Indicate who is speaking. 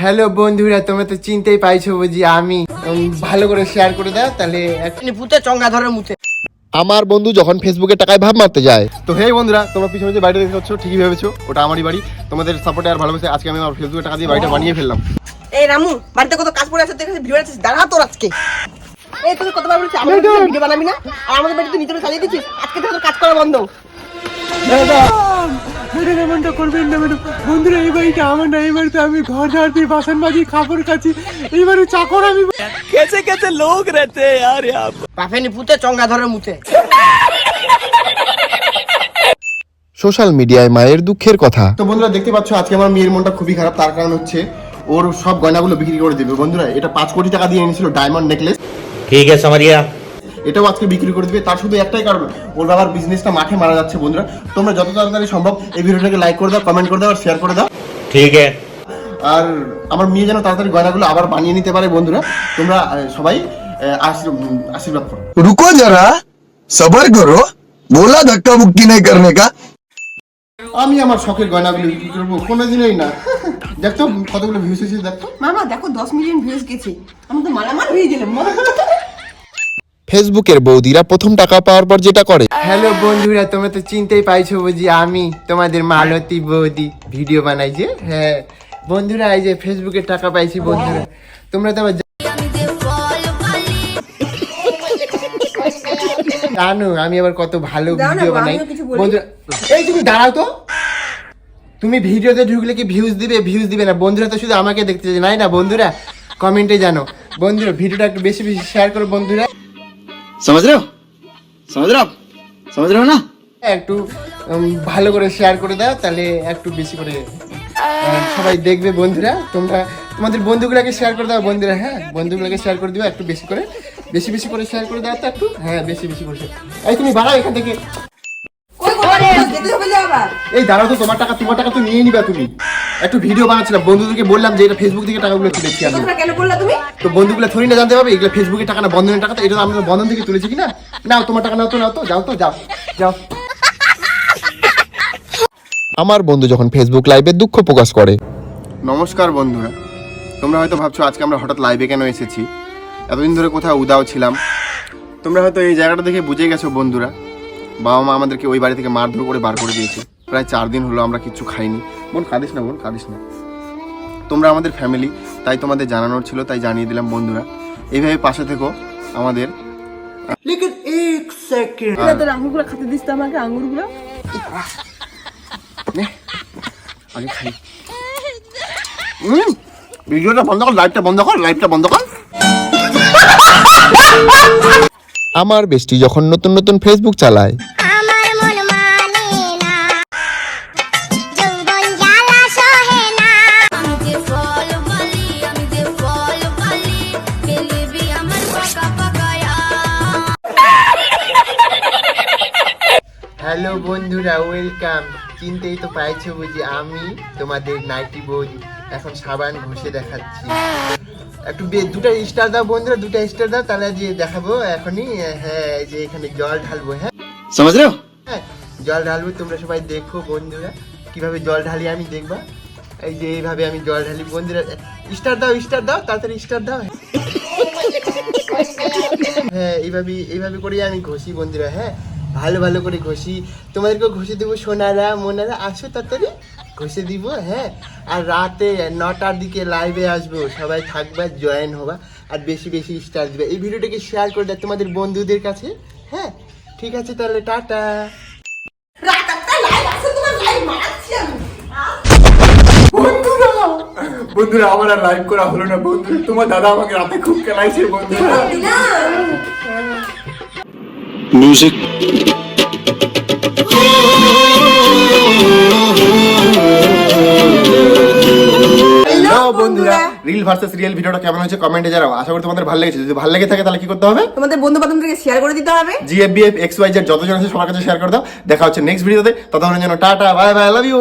Speaker 1: Hello বন্ধুরা তোমরা তো চিনতেই পাইছো বুঝি আমি ভালো করে শেয়ার করে দাও তাহলে
Speaker 2: চঙ্গা ধরে মুতে
Speaker 3: আমার বন্ধু যখন ফেসবুকে টাকায় ভাব মারতে যায়। তো হে বন্ধুরা তোমরা পিছনে যে বাড়িটা দেখতে পাচ্ছ ঠিকই ভেবেছো ওটা আমারই বাড়ি। তোমাদের সাপোর্টে আর ভালোবাসে আজকে আমি আমার ফেসবুকে টাকা দিয়ে বাড়িটা বানিয়ে ফেললাম।
Speaker 2: এই রামু বাড়িতে কত কাজ পড়ে আছে দেখে ভিডিও আছে দাঁড়া তোর আজকে। এই তুই কতবার বলেছিস আমাদের ভিডিও বানাবি না? আর আমাদের বাড়িতে নিচে চালিয়ে দিচ্ছিস? আজকে তোর কাজ করা বন্ধ।
Speaker 1: এমনটা করবেন না ম্যাডাম? বন্ধুরা এই বাড়িটা আমার না এই বাড়িতে আমি ঘর ঝাড় বাসন খাবার খাচ্ছি চাকর আমি।
Speaker 2: লোক রেতে আর পাফেনি পুতে চঙ্গা ধরে মুতে
Speaker 3: সোশ্যাল মিডিয়ায় মায়ের দুঃখের কথা। তো বন্ধুরা দেখতে পাচ্ছ আজকে আমার মেয়ের মনটা খুবই খারাপ তার কারণ হচ্ছে ওর সব গয়নাগুলো বিক্রি করে দিবে। বন্ধুরা এটা পাঁচ কোটি টাকা দিয়ে এনেছিল ডায়মন্ড নেকলেস
Speaker 4: ঠিক আছে মারিয়া।
Speaker 3: এটাও আজকে বিক্রি করে দিবে। তার শুধু একটাই কারণ ওর বাবার বিজনেসটা মাঠে মারা যাচ্ছে বন্ধুরা। তোমরা যত তাড়াতাড়ি সম্ভব এই ভিডিওটাকে লাইক করে দাও কমেন্ট করে দাও আর শেয়ার করে দাও।
Speaker 4: ঠিক আছে।
Speaker 3: আর আমার মেয়ে যেন তাড়াতাড়ি গয়নাগুলো আবার বানিয়ে নিতে পারে বন্ধুরা। তোমরা সবাই আশীর্বাদ করো।
Speaker 5: রুকো যারা সবার করো বলা ধাক্কা মুক্তি নাই করনে কা।
Speaker 3: আমি আমার শখের গয়নাগুলো বিক্রি করব কোনো দিনই না। দেখতো কতগুলো ভিউজ হয়েছে দেখতো
Speaker 2: মামা দেখো দশ মিলিয়ন ভিউজ গেছে। আমি তো মালামাল হয়ে গেলাম
Speaker 3: ফেসবুকের বৌদিরা প্রথম টাকা পাওয়ার পর যেটা করে।
Speaker 1: হ্যালো বন্ধুরা তোমরা তো চিনতেই পাইছো বুঝি আমি তোমাদের মালতী বৌদি ভিডিও বানাই যে? হ্যাঁ। বন্ধুরা এই যে ফেসবুকে টাকা পাইছি বন্ধুরা। তোমরা তো আবার জানো আমি আবার কত ভালো ভিডিও বানাই। বন্ধুরা এই তুমি দাঁড়াও তো। তুমি ভিডিওতে ঢুকলে কি ভিউজ দিবে? ভিউজ দিবে না। বন্ধুরা তো শুধু আমাকে দেখতে চাই নাই না বন্ধুরা? কমেন্টে জানো। বন্ধুরা ভিডিওটা একটু বেশি বেশি শেয়ার করো বন্ধুরা।
Speaker 5: समझ रहे हो समझ रहे हो आप समझ रहे हो ना
Speaker 1: একটু উম, ভালো করে শেয়ার করে দাও তাহলে একটু বেশি করে আহ, সবাই দেখবে বন্ধুরা তোমরা তোমাদের বন্ধুগুলোকে শেয়ার করে দাও বন্ধুরা হ্যাঁ বন্ধুগুলোকে শেয়ার করে দিও একটু বেশি করে বেশি বেশি করে শেয়ার করে দাও তো একটু হ্যাঁ বেশি বেশি করে share। এই তুমি বাড়াও এখান থেকে
Speaker 2: ওই কোথায় যেতে হবে যে আবার
Speaker 3: এই দাঁড়াও তো তোমার টাকা তোমার টাকা তো নিয়ে নিবা তুমি একটু ভিডিও বানাচ্ছিলাম বন্ধুদেরকে বললাম যে এটা ফেসবুক থেকে টাকাগুলো তুলেছি আমি।
Speaker 2: তোমরা কেন বললা তুমি?
Speaker 3: তো বন্ধুগুলো থরি না জানতে পারবে এগুলো ফেসবুকের টাকা না বন্ধনের টাকা তো এটা তো আমরা বন্ধন থেকে তুলেছি কি না নাও তোমার টাকা নাও তো নাও তো যাও তো যাও যাও। আমার বন্ধু যখন ফেসবুক লাইভে দুঃখ প্রকাশ করে। নমস্কার বন্ধুরা। তোমরা হয়তো ভাবছ আজকে আমরা হঠাৎ লাইভে কেন এসেছি? এতদিন ধরে কোথাও উদাও ছিলাম। তোমরা হয়তো এই জায়গাটা দেখে বুঝে গেছো বন্ধুরা। বাবা মা আমাদেরকে ওই বাড়ি থেকে মারধর করে বার করে দিয়েছে। প্রায় চার দিন হলো আমরা কিচ্ছু খাইনি। বোন কাঁদিস না বোন কাঁদিস না। তোমরা আমাদের ফ্যামিলি তাই তোমাদের জানানোর ছিল তাই জানিয়ে দিলাম বন্ধুরা। এইভাবে পাশে থেকো আমাদের
Speaker 2: লেকিন এক সেকেন্ড তোর আঙ্গুরগুলো খেতে দিস তো আমাকে আঙ্গুরগুলো
Speaker 3: আগে খাই। ভিডিওটা বন্ধ কর লাইভটা বন্ধ কর লাইভটা বন্ধ কর। আমার বেস্টি যখন নতুন নতুন ফেসবুক চালায়
Speaker 1: হ্যালো বন্ধুরা ওয়েলকাম। চিনতেই তো পাইছো বুঝি আমি তোমাদের নাইটি বই এখন সাবান ঘষে দেখাচ্ছি। একটু দুটা স্টার দাও বন্ধুরা দুটা স্টার দাও তাহলে যে দেখাবো এখনই হ্যাঁ যে এখানে জল ঢালবো হ্যাঁ।
Speaker 5: সমাজ
Speaker 1: হ্যাঁ জল ঢালবো তোমরা সবাই দেখো বন্ধুরা কীভাবে জল ঢালি আমি দেখবা। এই যে এইভাবে আমি জল ঢালি বন্ধুরা স্টার দাও স্টার দাও তাড়াতাড়ি স্টার দাও। হ্যাঁ এইভাবে এইভাবে করেই আমি ঘষি বন্ধুরা হ্যাঁ। ভালো ভালো করে ঘষি। তোমাদেরকেও ঘষে দেবো সোনারা মোনারা আসো তাড়াতাড়ি। ঘষে দিব হ্যাঁ। আর রাতে নটার দিকে লাইভে আসব। সবাই থাকবা জয়েন হবা আর বেশি বেশি স্টার দিবে। এই ভিডিওটাকে শেয়ার করে দেয় তোমাদের বন্ধুদের কাছে হ্যাঁ। ঠিক আছে তাহলে টাটা। বন্ধুরা! বন্ধুরা আমার আর লাইভ করা হলো না বন্ধুরা। তোমার দাদা আমাকে রাতে খুব খেলাইছে বন্ধুরা।
Speaker 3: music. বন্ধুরা। রিল ভার্সেস রিয়েল ভিডিওটা কেমন হয়েছে কমেন্টে জানাও। আশা করি তোমাদের ভালো লেগেছে। যদি ভালো লেগে থাকে তাহলে কি করতে হবে?
Speaker 2: তোমাদের বন্ধু বান্ধবদেরকে শেয়ার করে দিতে হবে।
Speaker 3: জিএফবিএফ এক্স ওয়াই জেড যতজন আছে সবার কাছে শেয়ার করে দাও। দেখা হচ্ছে নেক্সট ভিডিওতে ততক্ষণের জন্য tata bye bye love you